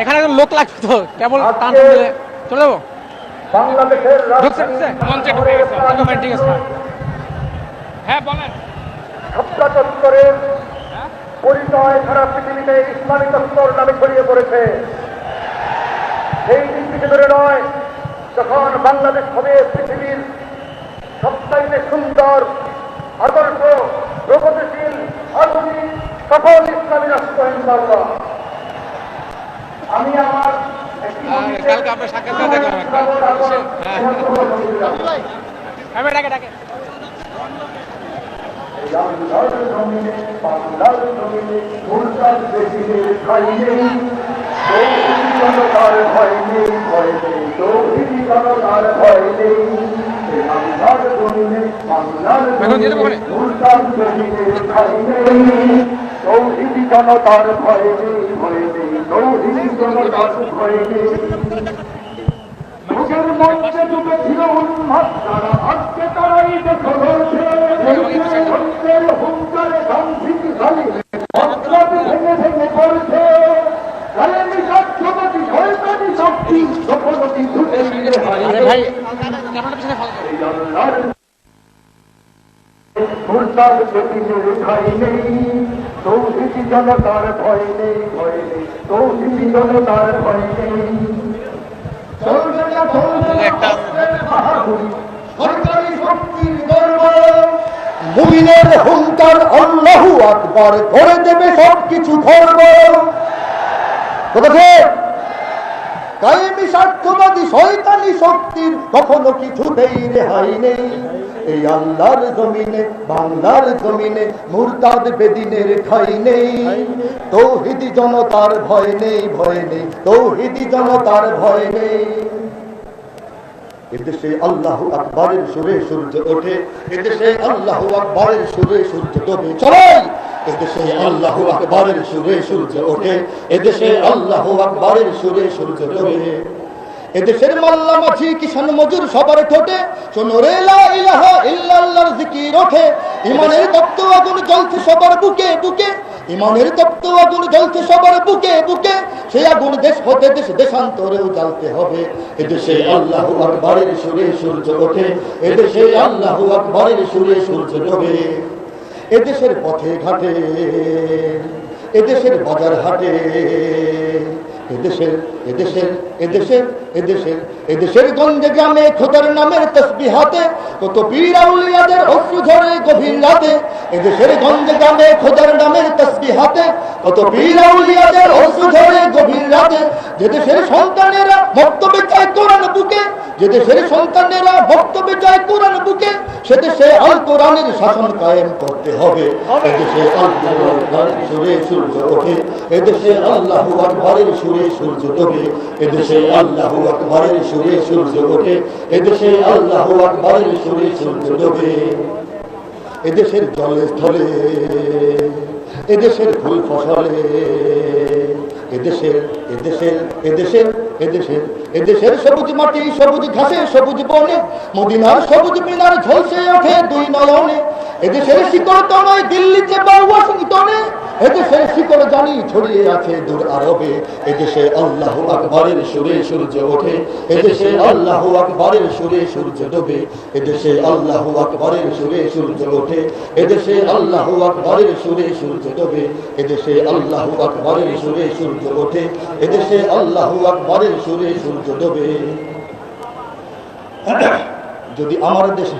এখানে একজন লোক লাগবে তো কেবল টান দিলে চলে যাব? ঢুকছে ঢুকছে। মঞ্চে ঢুকে গেছে। ঠিক আছে। হ্যাঁ বলেন। হত্যা পরিচয় সারা পৃথিবীতে ইসলামী তত্ত্বর নামে ছড়িয়ে পড়েছে। সেই দিন থেকে ধরে নয় যখন বাংলাদেশ হবে পৃথিবীর সবচাইতে সুন্দর আদর্শ প্রগতিশীল আধুনিক সফল ইসলামী রাষ্ট্র ইনশাআল্লাহ আমি আমার একটি আর কালকে আপনার সাক্ষাৎকার দেখলাম একটা। হ্যাঁ। হ্যাঁ ডাকে ডাকে বাংলার জমিনে বাংলার জমিনে মুরতাদ বেশিদের ঠাই নেই তৌহিদি জনতার ভয় নেই ভয় নেই তৌহিদি জনতার ভয় নেই বাংলার জমিনে বাংলার এখন যেতে জমিনে পারে? মুরতাদ বেশিদের নেই তৌহিদি জনতার ভয় নেই ভয় নেই তৌহিদি জনতার ভয় নেই। মুখের মঞ্চে ডুবে ছিল উন্মাদ তারা আজকে তারাই দেখো রয়েছে সত্যের হুঙ্কারে গান্ধীজি খালি মতলব ভেঙে ভেঙে পড়ছে কালেমি সাক্ষমতি শয়তানি শক্তি সফলতি ছুটে ফিরে ভাই নেই। তৌহিদি জনতার ভয় নেই ভয় নেই। জনতার ভয় নেই। চলবে না চলবে না একটা বাহাদুরি সরকারি শক্তির গর্ব। মুমিনের হুঙ্কার আল্লাহু আকবার করে দেবে সবকিছু ধর্ম। কোথায় কায়েমি স্বার্থবাদী শয়তানি শক্তির কখনো কিছুতেই রেহাই নেই। এই আল্লাহর জমিনে, বাংলার জমিনে মুরতাদ বেদিনের ঠাই নেই। তৌহিদি জনতার ভয় নেই ভয় নেই। তৌহিদি জনতার ভয় নেই। এদেশে আল্লাহ আকবরের সুরে সূর্য ওঠে। এদেশে আল্লাহ আকবরের সুরে সূর্য ডোবে চলাই এদেশে আল্লাহ আকবরের সুরে সূর্য ওঠে। এদেশে আল্লাহ আকবরের সুরে সূর্য ডোবে। এদেশের মাল্লা মাঝি কিষান মজুর সবার ঠোঁটে, শোনো রে ইলাহা ইল্লাল্লাহর জিকির ওঠে। ইমানের তপ্ত আগুন জ্বলছে সবার বুকে বুকে, ইমানের তপ্ত আগুন জ্বলছে সবার বুকে বুকে। সেই আগুন দেশ হতে দেশ দেশান্তরেও জ্বালতে হবে। এদেশে আল্লাহ আকবরের সুরে সূর্য ওঠে, এদেশে আল্লাহ আকবরের সুরে সূর্য ডোবে এদেশের পথে ঘাটে, এদেশের বাজার হাটে এদেশের এদেশের এদেশের এদেশের এদেশের গঞ্জে গ্রামে খোদার নামের তসবি হাতে, কত পীর আউলিয়াদের অশ্রু ঝরে গভীর রাতে, এদেশের গঞ্জে গ্রামে খোদার নামের তসবি হাতে, কত আউলিয়াদের অশ্রু গভীর রাতে, যে দেশের সন্তানেরা বক্তব্যে চায় কোরআন বুকে, যে দেশের সন্তানেরা বক্তব্যে বুকে সে দেশে আল কোরআনের শাসন কায়েম করতে হবে। এদেশে সুরে সূর্য ওঠে, এদেশে আল্লাহ আকবরের সুরে সূর্য ডোবে এদেশে আল্লাহ আকবরের সুরে সূর্য ওঠে, এদেশে আল্লাহ আকবরের সুরে সূর্য ডোবে এদেশের জলে স্থলে, এদেশের ফুল ফসলে এদেশের এদেশের এদেশের এদেশের এদেশের সবুজ মাটি, সবুজ ঘাসে, সবুজ বনে, মদিনার সবুজ মিনার ঝলসে ওঠে দুই নয়নে। এদেশের শিকড় তো নয় দিল্লিতে বা ওয়াশিংটনে এদেশের শিকড় জানি ছড়িয়ে আছে দূর আরবে। এদেশে আল্লাহ আকবরের সুরে সূর্য ওঠে। এদেশে আল্লাহ আকবরের সুরে সূর্য ডোবে। এদেশে আল্লাহ আকবরের সুরে সূর্য ওঠে। এদেশে আল্লাহ আকবরের সুরে সূর্য ডোবে। এদেশে আল্লাহ আকবরের সুরে সূর্য ওঠে। এদেশে আল্লাহ আকবরের সুরে সূর্য ডোবে। যদি আমার দেশে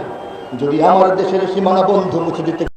যদি আমার দেশের সীমানা বন্ধু মুছে দিতে